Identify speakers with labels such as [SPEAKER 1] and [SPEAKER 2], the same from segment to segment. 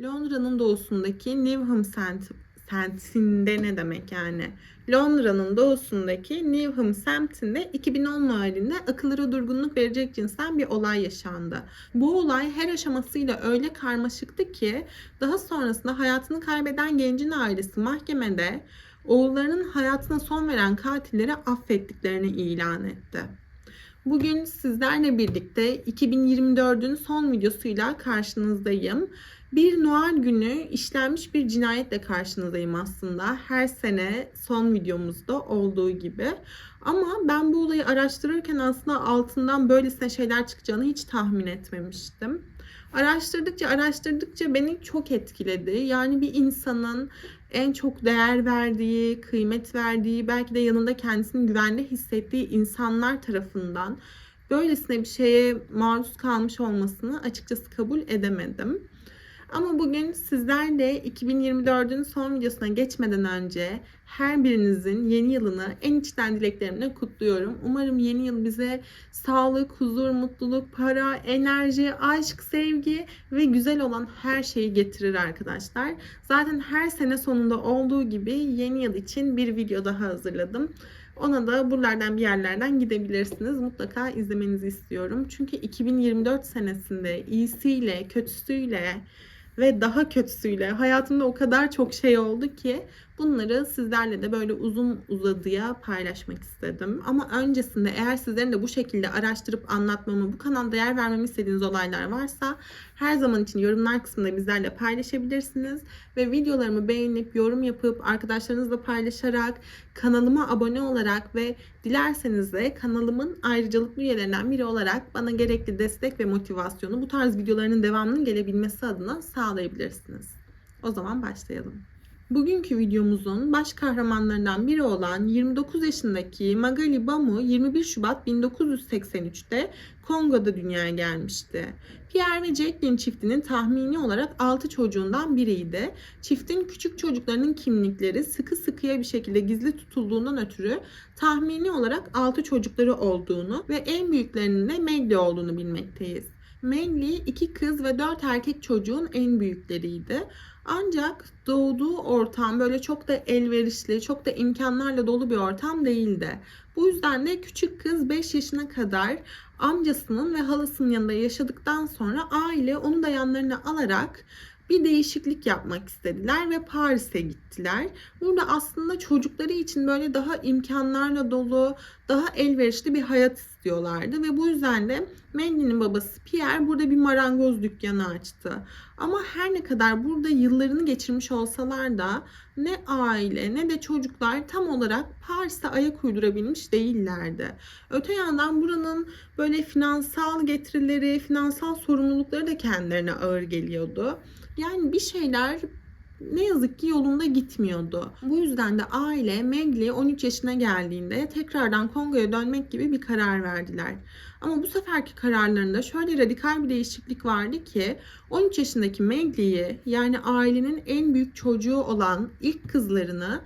[SPEAKER 1] Londra'nın doğusundaki Newham Sent semtinde ne demek yani? Londra'nın doğusundaki Newham semtinde 2010 tarihinde akıllara durgunluk verecek cinsten bir olay yaşandı. Bu olay her aşamasıyla öyle karmaşıktı ki daha sonrasında hayatını kaybeden gencin ailesi mahkemede oğullarının hayatına son veren katilleri affettiklerini ilan etti. Bugün sizlerle birlikte 2024'ün son videosuyla karşınızdayım. Bir Noel günü işlenmiş bir cinayetle karşınızdayım aslında. Her sene son videomuzda olduğu gibi. Ama ben bu olayı araştırırken aslında altından böylesine şeyler çıkacağını hiç tahmin etmemiştim. Araştırdıkça araştırdıkça beni çok etkiledi. Yani bir insanın en çok değer verdiği, kıymet verdiği, belki de yanında kendisini güvende hissettiği insanlar tarafından böylesine bir şeye maruz kalmış olmasını açıkçası kabul edemedim. Ama bugün sizlerle 2024'ün son videosuna geçmeden önce her birinizin yeni yılını en içten dileklerimle kutluyorum. Umarım yeni yıl bize sağlık, huzur, mutluluk, para, enerji, aşk, sevgi ve güzel olan her şeyi getirir arkadaşlar. Zaten her sene sonunda olduğu gibi yeni yıl için bir video daha hazırladım. Ona da buralardan bir yerlerden gidebilirsiniz. Mutlaka izlemenizi istiyorum. Çünkü 2024 senesinde iyisiyle, kötüsüyle, ve daha kötüsüyle hayatımda o kadar çok şey oldu ki bunları sizlerle de böyle uzun uzadıya paylaşmak istedim. Ama öncesinde eğer sizlerin de bu şekilde araştırıp anlatmamı, bu kanalda yer vermemi istediğiniz olaylar varsa her zaman için yorumlar kısmında bizlerle paylaşabilirsiniz. Ve videolarımı beğenip, yorum yapıp, arkadaşlarınızla paylaşarak, kanalıma abone olarak ve dilerseniz de kanalımın ayrıcalıklı üyelerinden biri olarak bana gerekli destek ve motivasyonu bu tarz videolarının devamının gelebilmesi adına sağlayabilirsiniz. O zaman başlayalım. Bugünkü videomuzun baş kahramanlarından biri olan 29 yaşındaki Magali Bamu 21 Şubat 1983'te Kongo'da dünyaya gelmişti. Pierre ve Jacqueline çiftinin tahmini olarak 6 çocuğundan biriydi. Çiftin küçük çocuklarının kimlikleri sıkı sıkıya bir şekilde gizli tutulduğundan ötürü tahmini olarak 6 çocukları olduğunu ve en büyüklerinin de Megli olduğunu bilmekteyiz. Megli iki kız ve dört erkek çocuğun en büyükleriydi. Ancak doğduğu ortam böyle çok da elverişli, çok da imkanlarla dolu bir ortam değildi. Bu yüzden de küçük kız 5 yaşına kadar amcasının ve halasının yanında yaşadıktan sonra aile onu da yanlarına alarak bir değişiklik yapmak istediler ve Paris'e gittiler. Burada aslında çocukları için böyle daha imkanlarla dolu, daha elverişli bir hayat istiyorlardı ve bu yüzden de Mandy'nin babası Pierre burada bir marangoz dükkanı açtı. Ama her ne kadar burada yıllarını geçirmiş olsalar da ne aile ne de çocuklar tam olarak Paris'e ayak uydurabilmiş değillerdi. Öte yandan buranın böyle finansal getirileri, finansal sorumlulukları da kendilerine ağır geliyordu. Yani bir şeyler ne yazık ki yolunda gitmiyordu. Bu yüzden de aile Megli 13 yaşına geldiğinde tekrardan Kongo'ya dönmek gibi bir karar verdiler. Ama bu seferki kararlarında şöyle radikal bir değişiklik vardı ki 13 yaşındaki Megli'yi yani ailenin en büyük çocuğu olan ilk kızlarını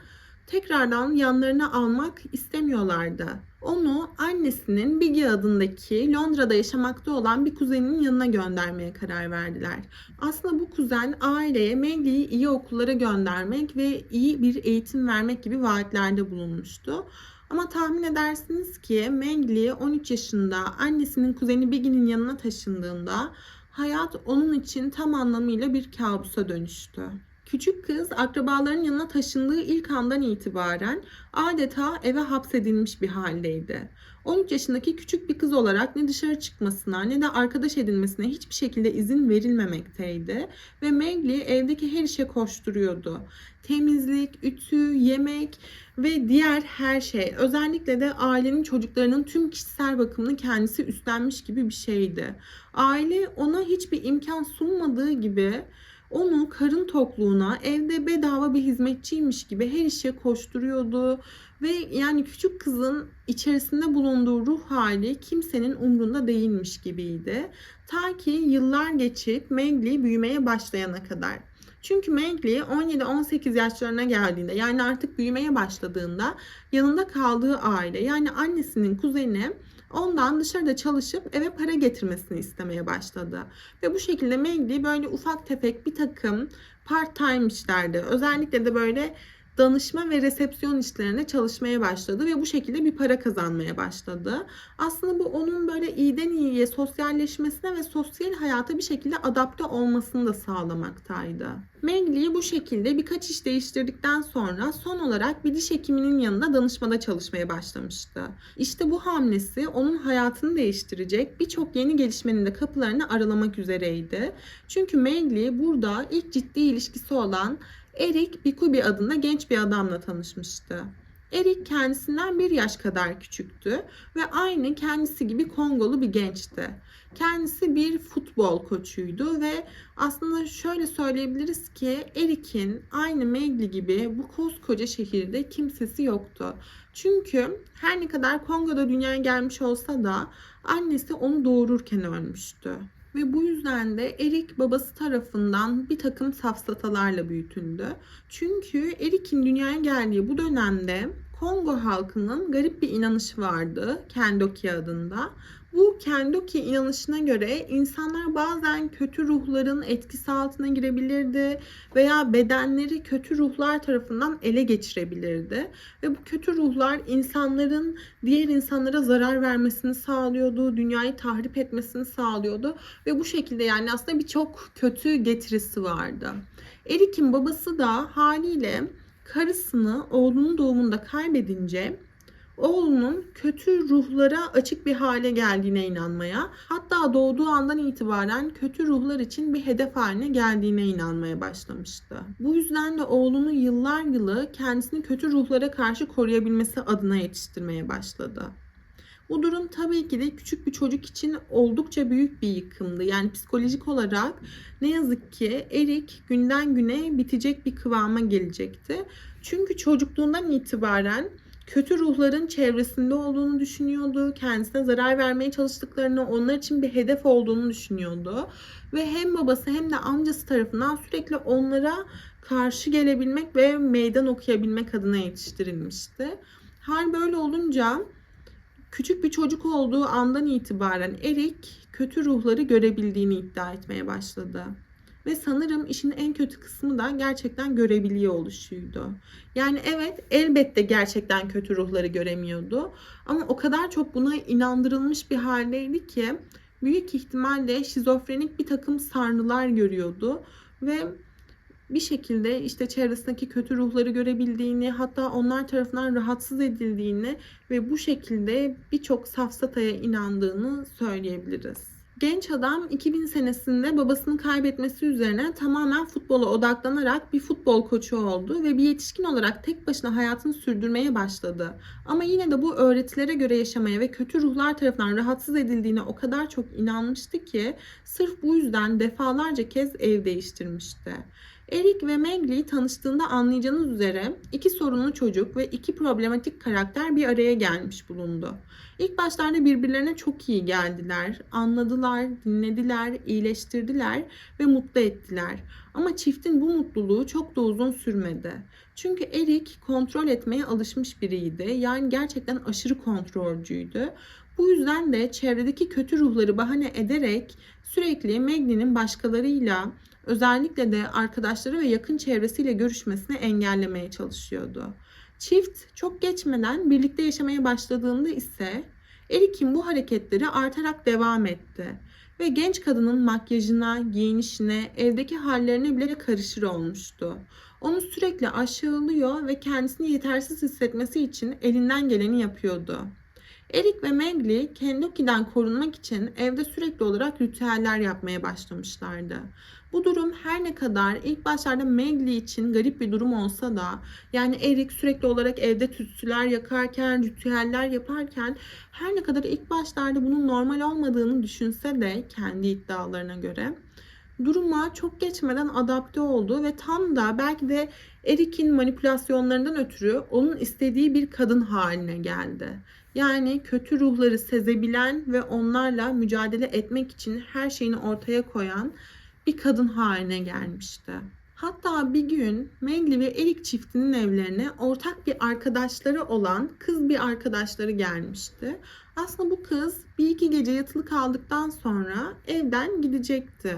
[SPEAKER 1] tekrardan yanlarına almak istemiyorlardı. Onu annesinin Biggie adındaki Londra'da yaşamakta olan bir kuzeninin yanına göndermeye karar verdiler. Aslında bu kuzen aileye Megli'yi iyi okullara göndermek ve iyi bir eğitim vermek gibi vaatlerde bulunmuştu. Ama tahmin edersiniz ki Mengli 13 yaşında annesinin kuzeni Biggie'nin yanına taşındığında hayat onun için tam anlamıyla bir kabusa dönüştü. Küçük kız akrabaların yanına taşındığı ilk andan itibaren adeta eve hapsedilmiş bir haldeydi. 13 yaşındaki küçük bir kız olarak ne dışarı çıkmasına ne de arkadaş edinmesine hiçbir şekilde izin verilmemekteydi ve Megli evdeki her işe koşturuyordu. Temizlik, ütü, yemek ve diğer her şey. Özellikle de ailenin çocuklarının tüm kişisel bakımını kendisi üstlenmiş gibi bir şeydi. Aile ona hiçbir imkan sunmadığı gibi onu karın tokluğuna evde bedava bir hizmetçiymiş gibi her işe koşturuyordu ve yani küçük kızın içerisinde bulunduğu ruh hali kimsenin umrunda değilmiş gibiydi. Ta ki yıllar geçip Megli büyümeye başlayana kadar. Çünkü Megli 17-18 yaşlarına geldiğinde yani artık büyümeye başladığında yanında kaldığı aile yani annesinin kuzeni ondan dışarıda çalışıp eve para getirmesini istemeye başladı. Ve bu şekilde Megli böyle ufak tefek bir takım part time işlerde özellikle de böyle danışma ve resepsiyon işlerine çalışmaya başladı ve bu şekilde bir para kazanmaya başladı. Aslında bu onun böyle iyiden iyiye sosyalleşmesine ve sosyal hayata bir şekilde adapte olmasını da sağlamaktaydı. Megli bu şekilde birkaç iş değiştirdikten sonra son olarak bir diş hekiminin yanında danışmada çalışmaya başlamıştı. İşte bu hamlesi onun hayatını değiştirecek birçok yeni gelişmenin de kapılarını aralamak üzereydi. Çünkü Megli burada ilk ciddi ilişkisi olan Erik Bikubi adında genç bir adamla tanışmıştı. Erik kendisinden bir yaş kadar küçüktü ve aynı kendisi gibi Kongolu bir gençti. Kendisi bir futbol koçuydu ve aslında şöyle söyleyebiliriz ki Erik'in aynı Megli gibi bu koskoca şehirde kimsesi yoktu. Çünkü her ne kadar Kongo'da dünyaya gelmiş olsa da annesi onu doğururken ölmüştü. Ve bu yüzden de Erik babası tarafından bir takım safsatalarla büyütüldü. Çünkü Erik'in dünyaya geldiği bu dönemde Kongo halkının garip bir inanışı vardı Kendoki adında. Bu Kendoki inanışına göre insanlar bazen kötü ruhların etkisi altına girebilirdi veya bedenleri kötü ruhlar tarafından ele geçirebilirdi. Ve bu kötü ruhlar insanların diğer insanlara zarar vermesini sağlıyordu, dünyayı tahrip etmesini sağlıyordu ve bu şekilde yani aslında birçok kötü getirisi vardı. Erik'in babası da haliyle karısını oğlunun doğumunda kaybedince oğlunun kötü ruhlara açık bir hale geldiğine inanmaya, hatta doğduğu andan itibaren kötü ruhlar için bir hedef haline geldiğine inanmaya başlamıştı. Bu yüzden de oğlunu yıllar yılı kendisini kötü ruhlara karşı koruyabilmesi adına yetiştirmeye başladı. Bu durum tabii ki de küçük bir çocuk için oldukça büyük bir yıkımdı. Yani psikolojik olarak ne yazık ki Erik günden güne bitecek bir kıvama gelecekti. Çünkü çocukluğundan itibaren kötü ruhların çevresinde olduğunu düşünüyordu. Kendisine zarar vermeye çalıştıklarını, onlar için bir hedef olduğunu düşünüyordu. Ve hem babası hem de amcası tarafından sürekli onlara karşı gelebilmek ve meydan okuyabilmek adına yetiştirilmişti. Hal böyle olunca küçük bir çocuk olduğu andan itibaren Erik kötü ruhları görebildiğini iddia etmeye başladı. Ve sanırım işin en kötü kısmı da gerçekten görebiliyor oluşuydu. Yani evet elbette gerçekten kötü ruhları göremiyordu. Ama o kadar çok buna inandırılmış bir haldeydi ki büyük ihtimalle şizofrenik bir takım sarnılar görüyordu. Ve bir şekilde işte çevresindeki kötü ruhları görebildiğini, hatta onlar tarafından rahatsız edildiğini ve bu şekilde birçok safsataya inandığını söyleyebiliriz. Genç adam 2000 senesinde babasını kaybetmesi üzerine tamamen futbola odaklanarak bir futbol koçu oldu ve bir yetişkin olarak tek başına hayatını sürdürmeye başladı. Ama yine de bu öğretilere göre yaşamaya ve kötü ruhlar tarafından rahatsız edildiğine o kadar çok inanmıştı ki sırf bu yüzden defalarca kez ev değiştirmişti. Eric ve Megli tanıştığında anlayacağınız üzere iki sorunlu çocuk ve iki problematik karakter bir araya gelmiş bulundu. İlk başlarda birbirlerine çok iyi geldiler, anladılar, dinlediler, iyileştirdiler ve mutlu ettiler. Ama çiftin bu mutluluğu çok da uzun sürmedi. Çünkü Eric kontrol etmeye alışmış biriydi. Yani gerçekten aşırı kontrolcüydü. Bu yüzden de çevredeki kötü ruhları bahane ederek sürekli Megli'nin başkalarıyla özellikle de arkadaşları ve yakın çevresiyle görüşmesini engellemeye çalışıyordu. Çift çok geçmeden birlikte yaşamaya başladığında ise Erik'in bu hareketleri artarak devam etti ve genç kadının makyajına, giyinişine, evdeki hallerine bile karışır olmuştu. Onu sürekli aşağılıyor ve kendisini yetersiz hissetmesi için elinden geleni yapıyordu. Erik ve Megli Kentucky'den korunmak için evde sürekli olarak ritüeller yapmaya başlamışlardı. Bu durum her ne kadar ilk başlarda Megli için garip bir durum olsa da yani Erik sürekli olarak evde tütsüler yakarken, ritüeller yaparken her ne kadar ilk başlarda bunun normal olmadığını düşünse de kendi iddialarına göre duruma çok geçmeden adapte oldu ve tam da belki de Erik'in manipülasyonlarından ötürü onun istediği bir kadın haline geldi. Yani kötü ruhları sezebilen ve onlarla mücadele etmek için her şeyini ortaya koyan bir kadın haline gelmişti. Hatta bir gün Megli ve Erik çiftinin evlerine ortak bir arkadaşları olan kız bir arkadaşları gelmişti. Aslında bu kız bir iki gece yatılı kaldıktan sonra evden gidecekti.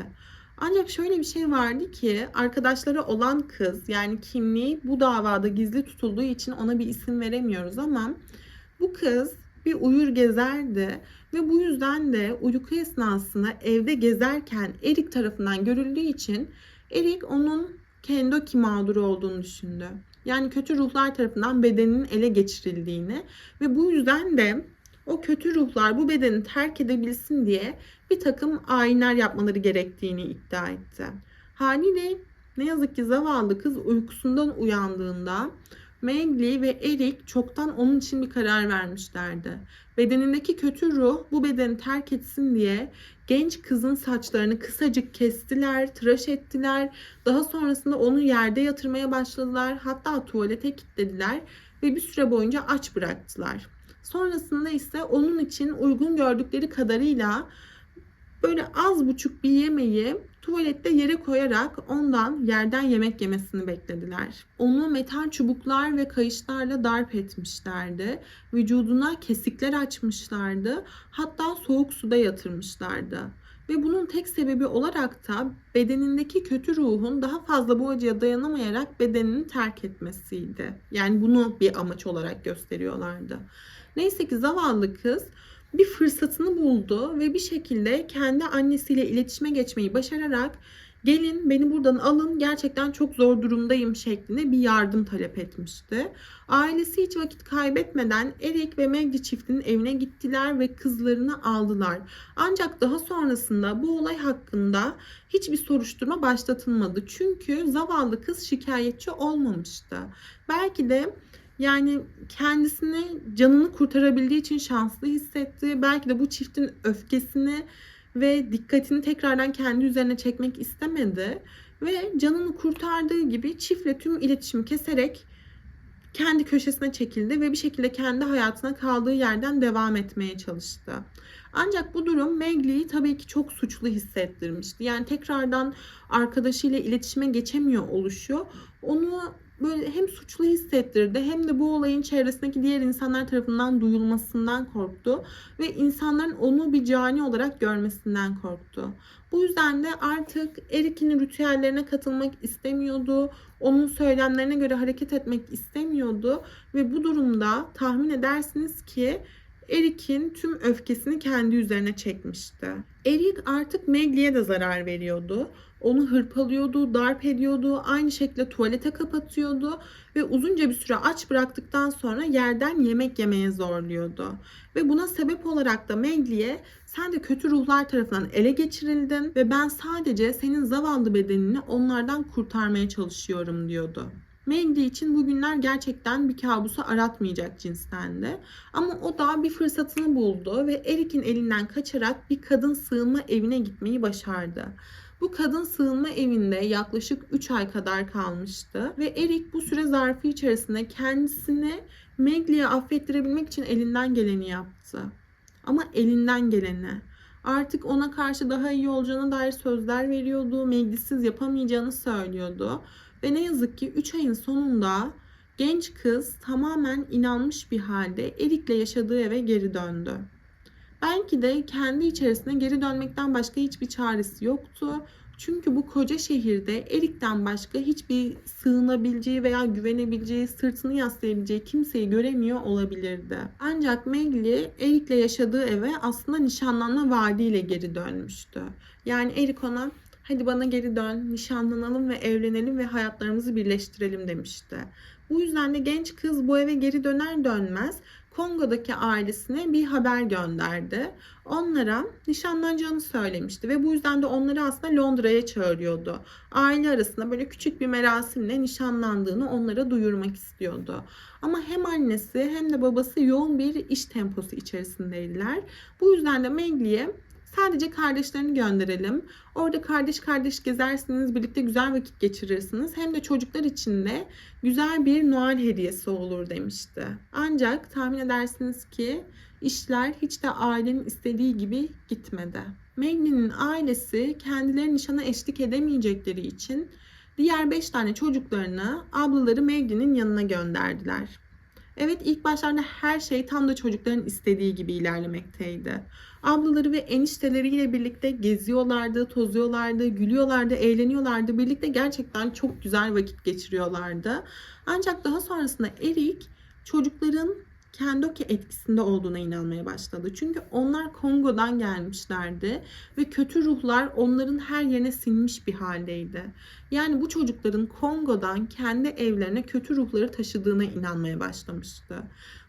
[SPEAKER 1] Ancak şöyle bir şey vardı ki arkadaşları olan kız yani kimliği bu davada gizli tutulduğu için ona bir isim veremiyoruz ama bu kız bir uyur gezerdi ve bu yüzden de uyku esnasında evde gezerken Erik tarafından görüldüğü için Erik onun Kendoki mağduru olduğunu düşündü. Yani kötü ruhlar tarafından bedeninin ele geçirildiğini ve bu yüzden de o kötü ruhlar bu bedeni terk edebilsin diye bir takım ayinler yapmaları gerektiğini iddia etti. Haliyle ne yazık ki zavallı kız uykusundan uyandığında Mowgli ve Erik çoktan onun için bir karar vermişlerdi. Bedenindeki kötü ruh bu bedeni terk etsin diye genç kızın saçlarını kısacık kestiler, tıraş ettiler. Daha sonrasında onu yerde yatırmaya başladılar. Hatta tuvalete kilitlediler ve bir süre boyunca aç bıraktılar. Sonrasında ise onun için uygun gördükleri kadarıyla böyle az buçuk bir yemeği tuvalette yere koyarak ondan yerden yemek yemesini beklediler. Onu metal çubuklar ve kayışlarla darp etmişlerdi. Vücuduna kesikler açmışlardı. Hatta soğuk suda yatırmışlardı. Ve bunun tek sebebi olarak da bedenindeki kötü ruhun daha fazla bu acıya dayanamayarak bedenini terk etmesiydi. Yani bunu bir amaç olarak gösteriyorlardı. Neyse ki zavallı kız bir fırsatını buldu ve bir şekilde kendi annesiyle iletişime geçmeyi başararak gelin beni buradan alın gerçekten çok zor durumdayım şeklinde bir yardım talep etmişti. Ailesi hiç vakit kaybetmeden Erik ve Maggie çiftinin evine gittiler ve kızlarını aldılar. Ancak daha sonrasında bu olay hakkında hiçbir soruşturma başlatılmadı. Çünkü zavallı kız şikayetçi olmamıştı. Belki de yani kendisini canını kurtarabildiği için şanslı hissetti. Belki de bu çiftin öfkesini ve dikkatini tekrardan kendi üzerine çekmek istemedi. Ve canını kurtardığı gibi çiftle tüm iletişimi keserek kendi köşesine çekildi ve bir şekilde kendi hayatına kaldığı yerden devam etmeye çalıştı. Ancak bu durum Megli'yi tabii ki çok suçlu hissettirmişti. Yani tekrardan arkadaşıyla iletişime geçemiyor oluşu onu böyle hem suçlu hissettirdi hem de bu olayın çevresindeki diğer insanlar tarafından duyulmasından korktu ve insanların onu bir cani olarak görmesinden korktu. Bu yüzden de artık Erik'in ritüellerine katılmak istemiyordu. Onun söylemlerine göre hareket etmek istemiyordu ve bu durumda tahmin edersiniz ki Erik'in tüm öfkesini kendi üzerine çekmişti. Erik artık Megli'ye de zarar veriyordu. Onu hırpalıyordu, darp ediyordu, aynı şekilde tuvalete kapatıyordu ve uzunca bir süre aç bıraktıktan sonra yerden yemek yemeye zorluyordu. Ve buna sebep olarak da Megli'ye sen de kötü ruhlar tarafından ele geçirildin ve ben sadece senin zavallı bedenini onlardan kurtarmaya çalışıyorum diyordu. Mandy için bu günler gerçekten bir kabusu aratmayacak cinstendi. Ama o da bir fırsatını buldu ve Erik'in elinden kaçarak bir kadın sığınma evine gitmeyi başardı. Bu kadın sığınma evinde yaklaşık 3 ay kadar kalmıştı ve Erik bu süre zarfı içerisinde kendisini Megli'ye affettirebilmek için elinden geleni yaptı. Ama elinden geleni. Artık ona karşı daha iyi olacağına dair sözler veriyordu. Meglisiz yapamayacağını söylüyordu. Ve ne yazık ki 3 ayın sonunda genç kız tamamen inanmış bir halde Erik'le yaşadığı eve geri döndü. Belki de kendi içerisine geri dönmekten başka hiçbir çaresi yoktu. Çünkü bu koca şehirde Erik'ten başka hiçbir sığınabileceği veya güvenebileceği, sırtını yaslayabileceği kimseyi göremiyor olabilirdi. Ancak Megli Erik'le yaşadığı eve aslında nişanlanma vaadiyle geri dönmüştü. Yani Erik ona hadi bana geri dön, nişanlanalım ve evlenelim ve hayatlarımızı birleştirelim demişti. Bu yüzden de genç kız bu eve geri döner dönmez Kongo'daki ailesine bir haber gönderdi. Onlara nişanlanacağını söylemişti ve bu yüzden de onları aslında Londra'ya çağırıyordu. Aile arasında böyle küçük bir merasimle nişanlandığını onlara duyurmak istiyordu. Ama hem annesi hem de babası yoğun bir iş temposu içerisindeydiler. Bu yüzden de Megli'ye Sadece kardeşlerini gönderelim. Orada kardeş kardeş gezersiniz, birlikte güzel vakit geçirirsiniz. Hem de çocuklar için de güzel bir Noel hediyesi olur demişti. Ancak tahmin edersiniz ki işler hiç de ailenin istediği gibi gitmedi. Maggie'nin ailesi kendileri nişana eşlik edemeyecekleri için Diğer 5 tane çocuklarını ablaları Maggie'nin yanına gönderdiler. Evet ilk başlarda her şey tam da çocukların istediği gibi ilerlemekteydi. Ablaları ve enişteleriyle birlikte geziyorlardı, tozuyorlardı, gülüyorlardı, eğleniyorlardı. Birlikte gerçekten çok güzel vakit geçiriyorlardı. Ancak daha sonrasında Erik çocukların Kendoke etkisinde olduğuna inanmaya başladı. Çünkü onlar Kongo'dan gelmişlerdi ve kötü ruhlar onların her yerine sinmiş bir haldeydi. Yani bu çocukların Kongo'dan kendi evlerine kötü ruhları taşıdığına inanmaya başlamıştı.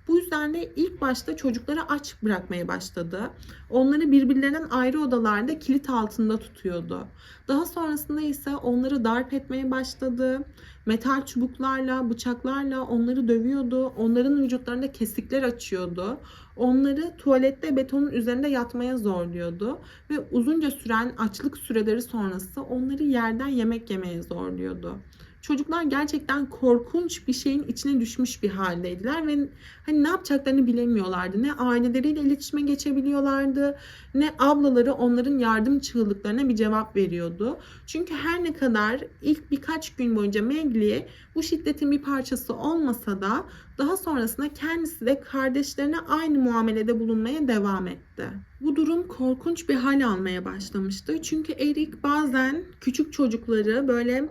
[SPEAKER 1] Bu yüzden de ilk başta çocukları aç bırakmaya başladı. Onları birbirlerinden ayrı odalarda kilit altında tutuyordu. Daha sonrasında ise onları darp etmeye başladı. Metal çubuklarla, bıçaklarla onları dövüyordu. Onların vücutlarında kesikler açıyordu. Onları tuvalette betonun üzerinde yatmaya zorluyordu ve uzunca süren açlık süreleri sonrası onları yerden yemek yemeye zorluyordu. Çocuklar gerçekten korkunç bir şeyin içine düşmüş bir haldeydiler ve hani ne yapacaklarını bilemiyorlardı. Ne aileleriyle iletişime geçebiliyorlardı, ne ablaları onların yardım çığlıklarına bir cevap veriyordu. Çünkü her ne kadar ilk birkaç gün boyunca Megli bu şiddetin bir parçası olmasa da daha sonrasında kendisi de kardeşlerine aynı muamelede bulunmaya devam etti. Bu durum korkunç bir hal almaya başlamıştı. Çünkü Erik bazen küçük çocukları böyle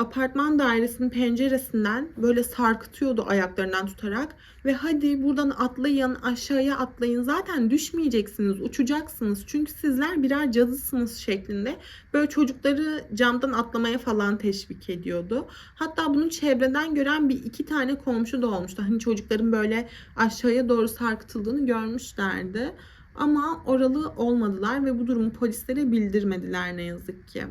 [SPEAKER 1] apartman dairesinin penceresinden böyle sarkıtıyordu ayaklarından tutarak ve hadi buradan atlayın aşağıya atlayın zaten düşmeyeceksiniz uçacaksınız çünkü sizler birer cadısınız şeklinde böyle çocukları camdan atlamaya falan teşvik ediyordu. Hatta bunu çevreden gören bir iki tane komşu da olmuştu. Hani çocukların böyle aşağıya doğru sarkıtıldığını görmüşlerdi. Ama oralı olmadılar ve bu durumu polislere bildirmediler ne yazık ki.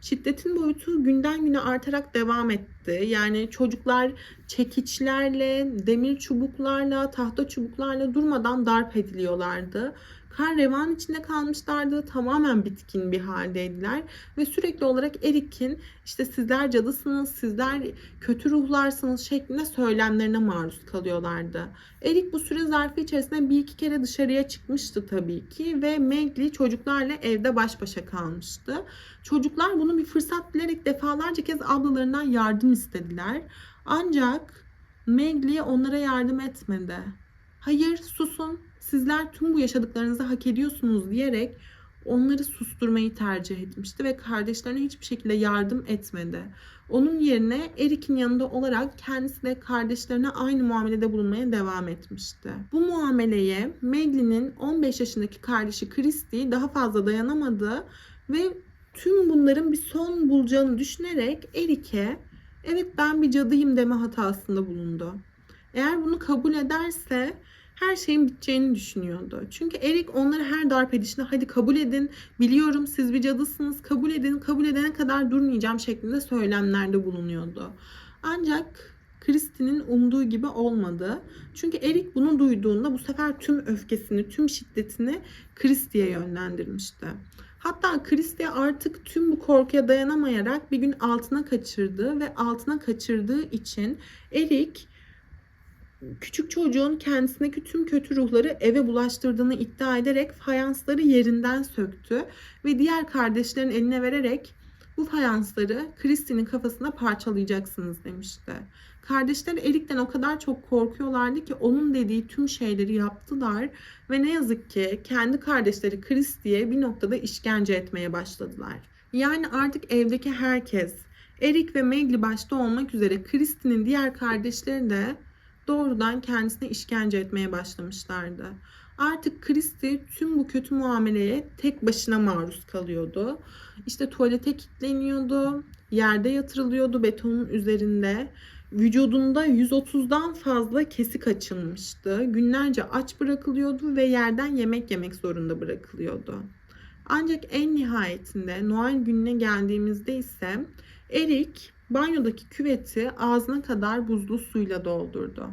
[SPEAKER 1] Şiddetin boyutu günden güne artarak devam etti. Yani çocuklar çekiçlerle, demir çubuklarla, tahta çubuklarla durmadan darp ediliyorlardı. Kan revan içinde kalmışlardı. Tamamen bitkin bir haldeydiler. Ve sürekli olarak Erik'in işte sizler cadısınız, sizler kötü ruhlarsınız şeklinde söylemlerine maruz kalıyorlardı. Erik bu süre zarfı içerisinde bir iki kere dışarıya çıkmıştı tabii ki ve Megli çocuklarla evde baş başa kalmıştı. Çocuklar bunu bir fırsat bilerek defalarca kez ablalarından yardım istediler. Ancak Megli onlara yardım etmedi. Hayır susun sizler tüm bu yaşadıklarınızı hak ediyorsunuz diyerek onları susturmayı tercih etmişti ve kardeşlerine hiçbir şekilde yardım etmedi. Onun yerine Erik'in yanında olarak kendisi de kardeşlerine aynı muamelede bulunmaya devam etmişti. Bu muameleye Megli'nin 15 yaşındaki kardeşi Christy daha fazla dayanamadı ve tüm bunların bir son bulacağını düşünerek Erik'e evet ben bir cadıyım deme hatasında bulundu. Eğer bunu kabul ederse her şeyin biteceğini düşünüyordu. Çünkü Erik onları her darp edişinde hadi kabul edin, biliyorum siz bir cadısınız, kabul edin, kabul edene kadar durmayacağım şeklinde söylemlerde bulunuyordu. Ancak Kristin'in umduğu gibi olmadı. Çünkü Erik bunu duyduğunda bu sefer tüm öfkesini, tüm şiddetini Kristi'ye yönlendirmişti. Hatta Kristi artık tüm bu korkuya dayanamayarak bir gün altına kaçırdı ve altına kaçırdığı için Erik küçük çocuğun kendisindeki tüm kötü ruhları eve bulaştırdığını iddia ederek fayansları yerinden söktü ve diğer kardeşlerin eline vererek bu fayansları Kristin'in kafasına parçalayacaksınız demişti. Kardeşler Erik'ten o kadar çok korkuyorlardı ki onun dediği tüm şeyleri yaptılar ve ne yazık ki kendi kardeşleri Kristi'ye bir noktada işkence etmeye başladılar. Yani artık evdeki herkes Erik ve Megli başta olmak üzere Kristin'in diğer kardeşleri de doğrudan kendisine işkence etmeye başlamışlardı. Artık Christie tüm bu kötü muameleye tek başına maruz kalıyordu. İşte tuvalete kilitleniyordu, yerde yatırılıyordu betonun üzerinde. Vücudunda 130'dan fazla kesik açılmıştı. Günlerce aç bırakılıyordu ve yerden yemek yemek zorunda bırakılıyordu. Ancak en nihayetinde Noel gününe geldiğimizde ise Erik banyodaki küveti ağzına kadar buzlu suyla doldurdu.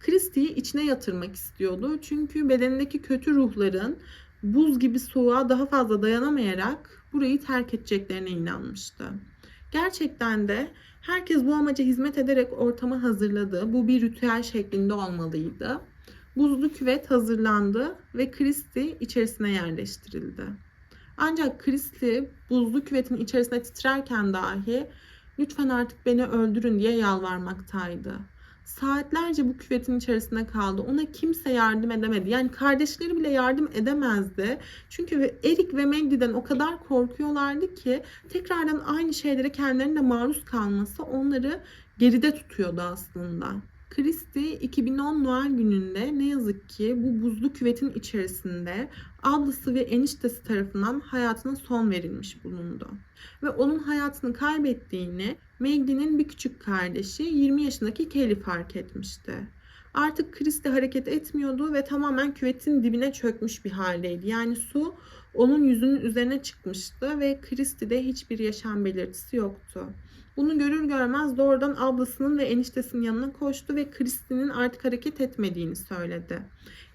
[SPEAKER 1] Christie'yi içine yatırmak istiyordu. Çünkü bedenindeki kötü ruhların buz gibi soğuğa daha fazla dayanamayarak burayı terk edeceklerine inanmıştı. Gerçekten de herkes bu amaca hizmet ederek ortamı hazırladı. Bu bir ritüel şeklinde olmalıydı. Buzlu küvet hazırlandı ve Christie içerisine yerleştirildi. Ancak Christie buzlu küvetin içerisine titrerken dahi lütfen artık beni öldürün diye yalvarmaktaydı. Saatlerce bu küvetin içerisinde kaldı. Ona kimse yardım edemedi. Yani kardeşleri bile yardım edemezdi. Çünkü Erik ve Maggie'den o kadar korkuyorlardı ki tekrardan aynı şeylere kendilerine maruz kalması onları geride tutuyordu aslında. Christie 2010 Noel gününde ne yazık ki bu buzlu küvetin içerisinde ablası ve eniştesi tarafından hayatına son verilmiş bulundu. Ve onun hayatını kaybettiğini Maggie'nin bir küçük kardeşi 20 yaşındaki Kelly fark etmişti. Artık Christie hareket etmiyordu ve tamamen küvetin dibine çökmüş bir haldeydi. Yani su onun yüzünün üzerine çıkmıştı ve Christie'de hiçbir yaşam belirtisi yoktu. Bunu görür görmez doğrudan ablasının ve eniştesinin yanına koştu ve Christie'nin artık hareket etmediğini söyledi.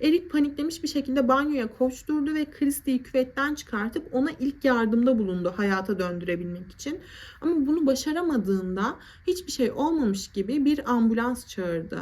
[SPEAKER 1] Erik paniklemiş bir şekilde banyoya koşturdu ve Christie'yi küvetten çıkartıp ona ilk yardımda bulundu hayata döndürebilmek için. Ama bunu başaramadığında hiçbir şey olmamış gibi bir ambulans çağırdı.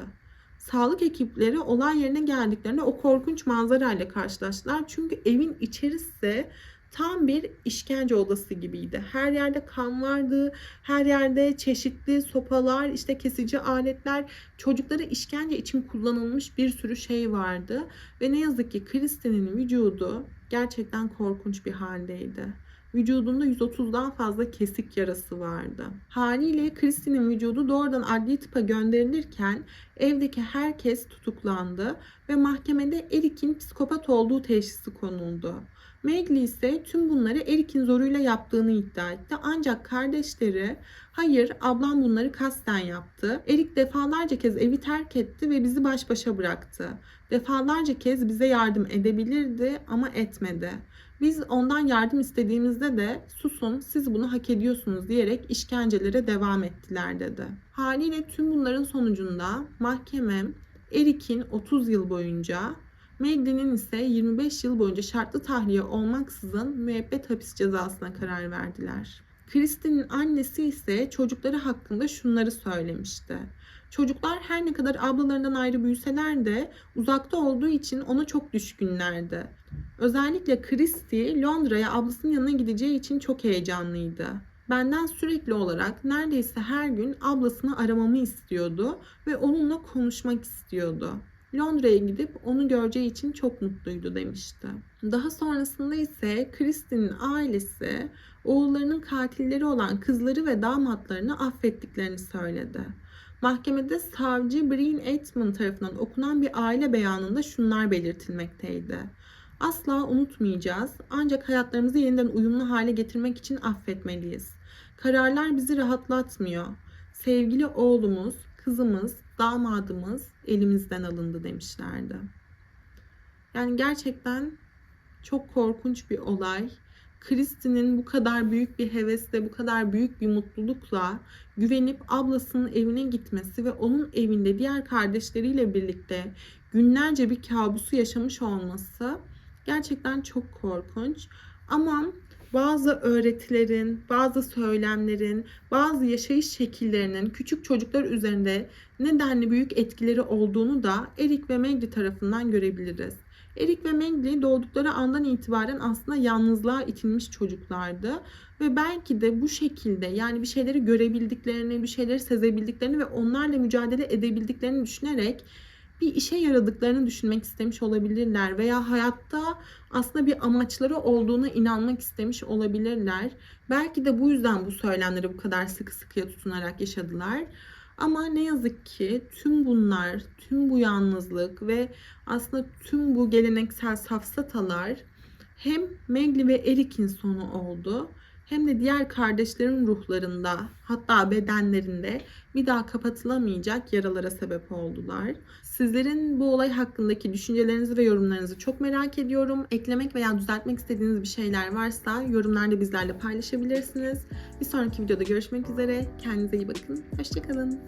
[SPEAKER 1] Sağlık ekipleri olay yerine geldiklerinde o korkunç manzarayla karşılaştılar. Çünkü evin içerisi tam bir işkence odası gibiydi. Her yerde kan vardı, her yerde çeşitli sopalar, işte kesici aletler, çocuklara işkence için kullanılmış bir sürü şey vardı. Ve ne yazık ki Kristinin vücudu gerçekten korkunç bir haldeydi. Vücudunda 130'dan fazla kesik yarası vardı. Haliyle Kristin'in vücudu doğrudan adli tıpa gönderilirken evdeki herkes tutuklandı ve mahkemede Erik'in psikopat olduğu teşhisi konuldu. Megli ise tüm bunları Erik'in zoruyla yaptığını iddia etti. Ancak kardeşleri hayır ablam bunları kasten yaptı. Erik defalarca kez evi terk etti ve bizi baş başa bıraktı. Defalarca kez bize yardım edebilirdi ama etmedi. Biz ondan yardım istediğimizde de susun siz bunu hak ediyorsunuz diyerek işkencelere devam ettiler dedi. Haliyle tüm bunların sonucunda mahkeme Erik'in 30 yıl boyunca Maggie'nin ise 25 yıl boyunca şartlı tahliye olmaksızın müebbet hapis cezasına karar verdiler. Kristin'in annesi ise çocukları hakkında şunları söylemişti. Çocuklar her ne kadar ablalarından ayrı büyüseler de uzakta olduğu için ona çok düşkünlerdi. Özellikle Christy Londra'ya ablasının yanına gideceği için çok heyecanlıydı. Benden sürekli olarak neredeyse her gün ablasını aramamı istiyordu ve onunla konuşmak istiyordu. Londra'ya gidip onu göreceği için çok mutluydu demişti. Daha sonrasında ise Kristin'in ailesi oğullarının katilleri olan kızları ve damatlarını affettiklerini söyledi. Mahkemede savcı Brian Aitman tarafından okunan bir aile beyanında şunlar belirtilmekteydi. Asla unutmayacağız ancak hayatlarımızı yeniden uyumlu hale getirmek için affetmeliyiz. Kararlar bizi rahatlatmıyor. Sevgili oğlumuz, kızımız, damadımız elimizden alındı demişlerdi. Yani gerçekten çok korkunç bir olay. Kristin'in bu kadar büyük bir hevesle, bu kadar büyük bir mutlulukla güvenip ablasının evine gitmesi ve onun evinde diğer kardeşleriyle birlikte günlerce bir kabusu yaşamış olması gerçekten çok korkunç. Ama bazı öğretilerin, bazı söylemlerin, bazı yaşayış şekillerinin küçük çocuklar üzerinde nedenli büyük etkileri olduğunu da Erik ve Megli tarafından görebiliriz. Erik ve Megli doğdukları andan itibaren aslında yalnızlığa itilmiş çocuklardı. Ve belki de bu şekilde yani bir şeyleri görebildiklerini, bir şeyleri sezebildiklerini ve onlarla mücadele edebildiklerini düşünerek bir işe yaradıklarını düşünmek istemiş olabilirler veya hayatta aslında bir amaçları olduğuna inanmak istemiş olabilirler. Belki de bu yüzden bu söylemleri bu kadar sıkı sıkıya tutunarak yaşadılar. Ama ne yazık ki tüm bunlar, tüm bu yalnızlık ve aslında tüm bu geleneksel safsatalar hem Megli ve Erik'in sonu oldu hem de diğer kardeşlerin ruhlarında hatta bedenlerinde bir daha kapatılamayacak yaralara sebep oldular. Sizlerin bu olay hakkındaki düşüncelerinizi ve yorumlarınızı çok merak ediyorum. Eklemek veya düzeltmek istediğiniz bir şeyler varsa yorumlarda bizlerle paylaşabilirsiniz. Bir sonraki videoda görüşmek üzere. Kendinize iyi bakın. Hoşçakalın.